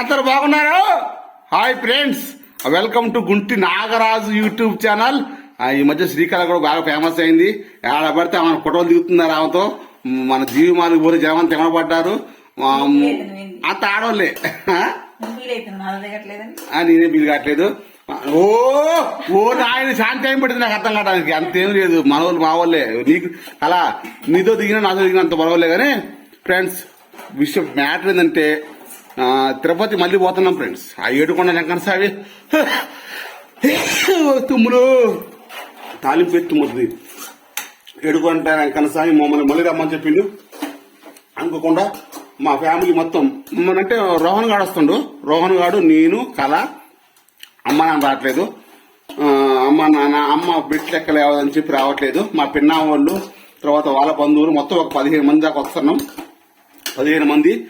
అందరు బాగున్నారు? Hi friends welcome to Gunti Nagaraju YouTube channel. ఆ, ఈ మధ్య శ్రీకాళ కూడా బాగా ఫేమస్ అయింది. ఆడ పడితే మన ఫోటోలు దిగుతున్నారు ఆమెతో మన జీవిమాలకు పోతే జనం తినబడ్డారు అంత ఆడోళ్ళే. నేనే బిల్లు కావట్లేదు. ఓ ఓ ఆయన శాంతి టైం పడుతుంది నాకు అర్థం కావడానికి అంతేం లేదు. మన వాళ్ళు మా వాళ్ళే. నీకు అలా నీతో దిగినా నాతో దిగిన అంత పర్వాలే కానీ ఫ్రెండ్స్ విషయం మ్యాటర్ ఏంటంటే తిరుపతి మళ్ళీ పోతున్నాం ఫ్రెండ్స్ ఆ ఏడుకొండ వెంకన్న సావి తుమ్ములు. తాలింపు ఎత్తుముద్ది ఏడుకొండ వెంకన్న మమ్మల్ని మళ్ళీ రమ్మని చెప్పిండు. అనుకోకుండా మా ఫ్యామిలీ మొత్తం అంటే రోహన్ గాడు వస్తుండు. రోహన్ గాడు నేను కళ అమ్మ నాన్న రావట్లేదు. అమ్మ నాన్న అమ్మ బిట్ లెక్క లేవదని చెప్పి రావట్లేదు. మా పిన్నా వాళ్ళు తర్వాత వాళ్ళ బంధువులు మొత్తం ఒక పదిహేను మంది దాకా వస్తున్నాం. పదిహేను మంది.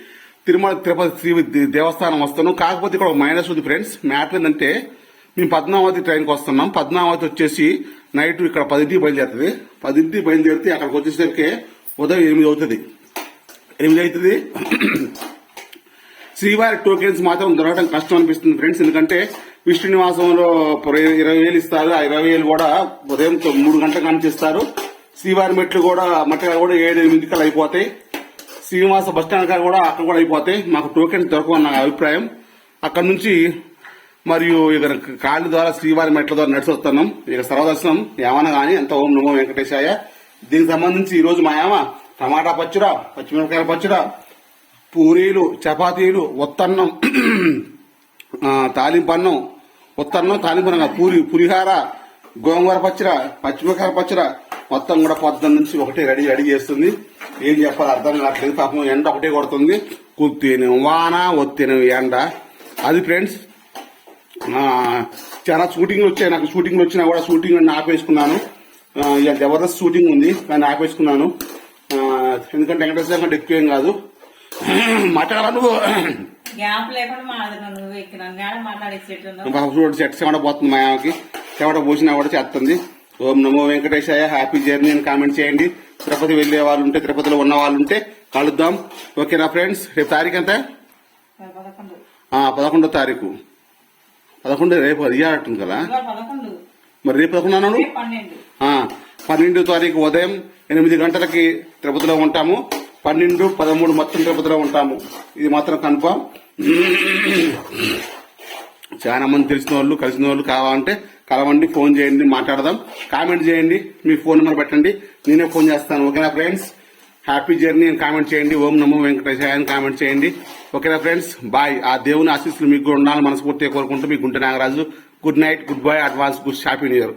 తిరుమల తిరుపతి శ్రీ దేవస్థానం వస్తాను. కాకపోతే ఇక్కడ ఒక మైనస్ ఉంది ఫ్రెండ్స్ మ్యాటర్ ఏంటంటే మేము పద్మావతి ట్రైన్కి వస్తున్నాం. పద్మావతి వచ్చేసి నైట్ ఇక్కడ పదింటికి బయలుదేరుతుంది. పదింటికి బయలుదేరితే అక్కడికి వచ్చేసరికి ఉదయం ఎనిమిది అవుతుంది. ఎనిమిది అవుతుంది. శ్రీవారి టోకెన్స్ మాత్రం దొరకడం కష్టం అనిపిస్తుంది ఫ్రెండ్స్ ఎందుకంటే విష్ణు నివాసంలో ఇరవై వేలు ఇస్తారు. ఆ ఇరవై వేలు కూడా ఉదయం మూడు గంటల నుంచి ఇస్తారు శ్రీవారి మెట్లు కూడా మట్టిగా కూడా ఏడు ఎనిమిది కలు అయిపోతాయి. శ్రీనివాస బస్ స్టాండ్ కాడ కూడా అక్కడ కూడా అయిపోతాయి. మాకు టోకెన్ దొరకవన్న నా అభిప్రాయం. అక్కడ నుంచి మరియు ఇక కాళ్ళ ద్వారా శ్రీవారి మెట్ల ద్వారా నడిచి వస్తున్నాం. ఇక సర్వదర్శనం ఏమన్నా కానీ ఎంత ఓం నమో వెంకటేశాయ. దీనికి సంబంధించి ఈ రోజు మా ఏమ టమాటా పచ్చడా పచ్చిమిరపకాయల పచ్చడా పూరీలు చపాతీలు ఒత్తన్నం తాలింపన్నం ఒత్తన్నం తాలింపన్నం పూరి పులిహార గోంగూర పచ్చడ పచ్చిమిరకాయ పచ్చడ మొత్తం కూడా పొద్దున్న నుంచి ఒకటే రెడీ రెడీ చేస్తుంది. ఏం చెప్పాలి అర్థం కావట్లేదు. పాపం ఎండ ఒకటే కొడుతుంది. కుత్తిని వాన ఒత్తిన ఎండ. అది ఫ్రెండ్స్ చాలా షూటింగ్లు వచ్చాయి. నాకు షూటింగ్లు వచ్చినా కూడా షూటింగ్ అన్ని ఆపేసుకున్నాను. జబర్దస్త్ షూటింగ్ ఉంది కానీ ఆపేసుకున్నాను. ఎందుకంటే వెంకటేశ్వర కంటే ఎక్కువ ఏం కాదు. మాట్లాడాలా నువ్వు? చెట్టు చెమట పోతుంది మా ఆమెకి. చెమట పోసినా కూడా చేస్తుంది. ఓం నమో వెంకటేశాయ హ్యాపీ జర్నీ అని కామెంట్ చేయండి. తిరుపతి వెళ్ళే వాళ్ళు ఉంటే తిరుపతిలో ఉన్న వాళ్ళు ఉంటే కలుద్దాం. ఓకేనా ఫ్రెండ్స్? రేపు తారీఖు ఎంత? పదకొండు. తారీఖు. పదకొండు రేపు అది ఉంటుంది కదా? మరి రేపు పదకొండు ఆ, పన్నెండో తారీఖు ఉదయం ఎనిమిది గంటలకి తిరుపతిలో ఉంటాము. పన్నెండు పదమూడు మొత్తం తిరుపతిలో ఉంటాము. ఇది మాత్రం కన్ఫామ్. చాలా మంది తెలిసిన వాళ్ళు కలిసిన వాళ్ళు కావాలంటే కలవండి ఫోన్ చేయండి మాట్లాడదాం. కామెంట్ చేయండి మీ ఫోన్ నెంబర్ పెట్టండి. నేనే ఫోన్ చేస్తాను ఓకేనా ఫ్రెండ్స్? హ్యాపీ జర్నీ అని కామెంట్ చేయండి. ఓం నమో వెంకటేశాయ అని కామెంట్ చేయండి. ఓకేనా ఫ్రెండ్స్? బాయ్. ఆ దేవుని ఆశీస్సులు మీకు కూడా ఉండాలని మనస్ఫూర్తిగా కోరుకుంటూ మీ Gunta Nagaraju. Good night goodbye advance good happy new year.